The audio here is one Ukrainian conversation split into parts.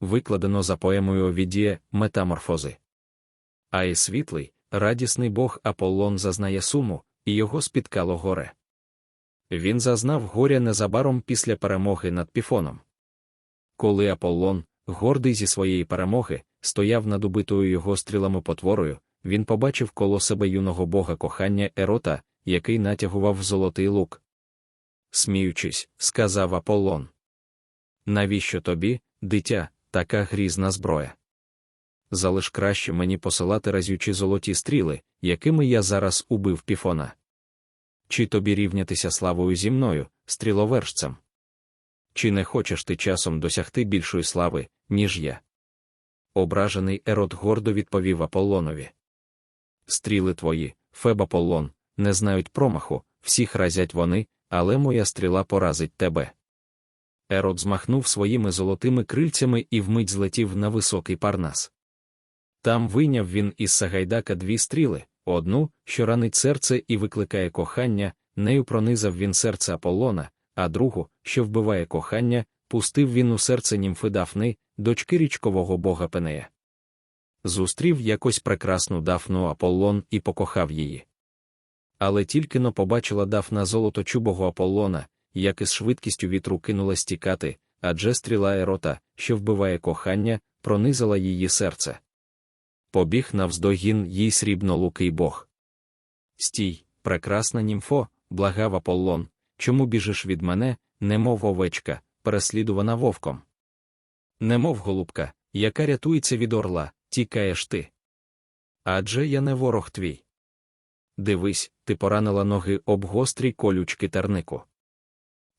викладено за поемою Овідія Метаморфози. А і світлий, радісний бог Аполлон зазнає суму, і його спіткало горе. Він зазнав горя незабаром після перемоги над Піфоном. Коли Аполлон, гордий зі своєї перемоги, стояв над убитою його стрілами потворою, він побачив коло себе юного бога кохання Ерота, який натягував золотий лук. Сміючись, сказав Аполлон. Навіщо тобі, дитя, така грізна зброя? Залиш краще мені посилати разючі золоті стріли, якими я зараз убив піфона. Чи тобі рівнятися славою зі мною, стріловержцем? Чи не хочеш ти часом досягти більшої слави, ніж я? Ображений Ерот гордо відповів Аполлонові. Стріли твої, Феб Аполлон, не знають промаху, всіх разять вони, але моя стріла поразить тебе. Ерот змахнув своїми золотими крильцями і вмить злетів на високий парнас. Там вийняв він із Сагайдака дві стріли, одну, що ранить серце і викликає кохання, нею пронизав він серце Аполлона, а другу, що вбиває кохання, пустив він у серце німфи Дафни, дочки річкового бога Пенея. Зустрів якось прекрасну Дафну Аполлон і покохав її. Але тільки но побачила Дафна золоточубого Аполлона, як із швидкістю вітру кинула стікати, адже стріла ерота, що вбиває кохання, пронизала її серце. Побіг навздогін їй срібнолукий бог. Стій, прекрасна німфо, благав Аполлон, чому біжиш від мене, немов овечка, переслідувана вовком? Немов голубка, яка рятується від орла, тікаєш ти. Адже я не ворог твій. Дивись, ти поранила ноги об гострій колючки тернику.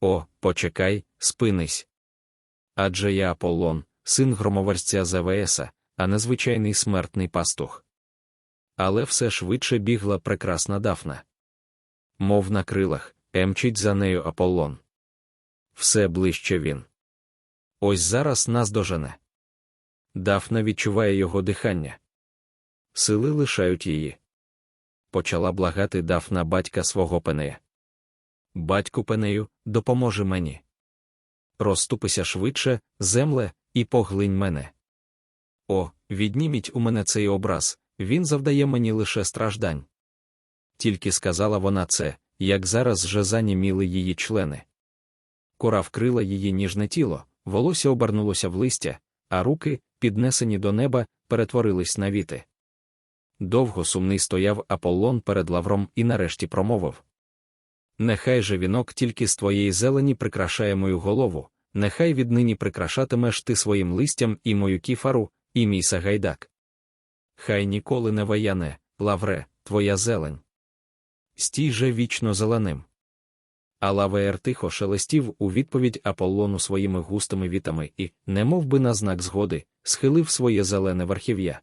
О, почекай, спинись. Адже я Аполлон, син громоварця Зевеса, а не звичайний смертний пастух. Але все швидше бігла прекрасна Дафна. Мов на крилах, емчить за нею Аполлон. Все ближче він. Ось зараз нас дожене. Дафна відчуває його дихання. Сили лишають її. Почала благати Дафна батька свого пенея. Батьку пенею, допоможи мені. Розступися швидше, земле, і поглинь мене. О, відніміть у мене цей образ, він завдає мені лише страждань. Тільки сказала вона це, як зараз вже заніміли її члени. Кора вкрила її ніжне тіло, волосся обернулося в листя, а руки, піднесені до неба, перетворились на віти. Довго сумний стояв Аполлон перед лавром і нарешті промовив Нехай же вінок тільки з твоєї зелені прикрашає мою голову, нехай віднині прикрашатимеш ти своїм листям і мою кіфару, і мій сагайдак. Хай ніколи не ваяне, лавре, твоя зелень. Стій же вічно зеленим. А лавеер тихо шелестів у відповідь Аполлону своїми густими вітами і, немов би на знак згоди, схилив своє зелене верхів'я.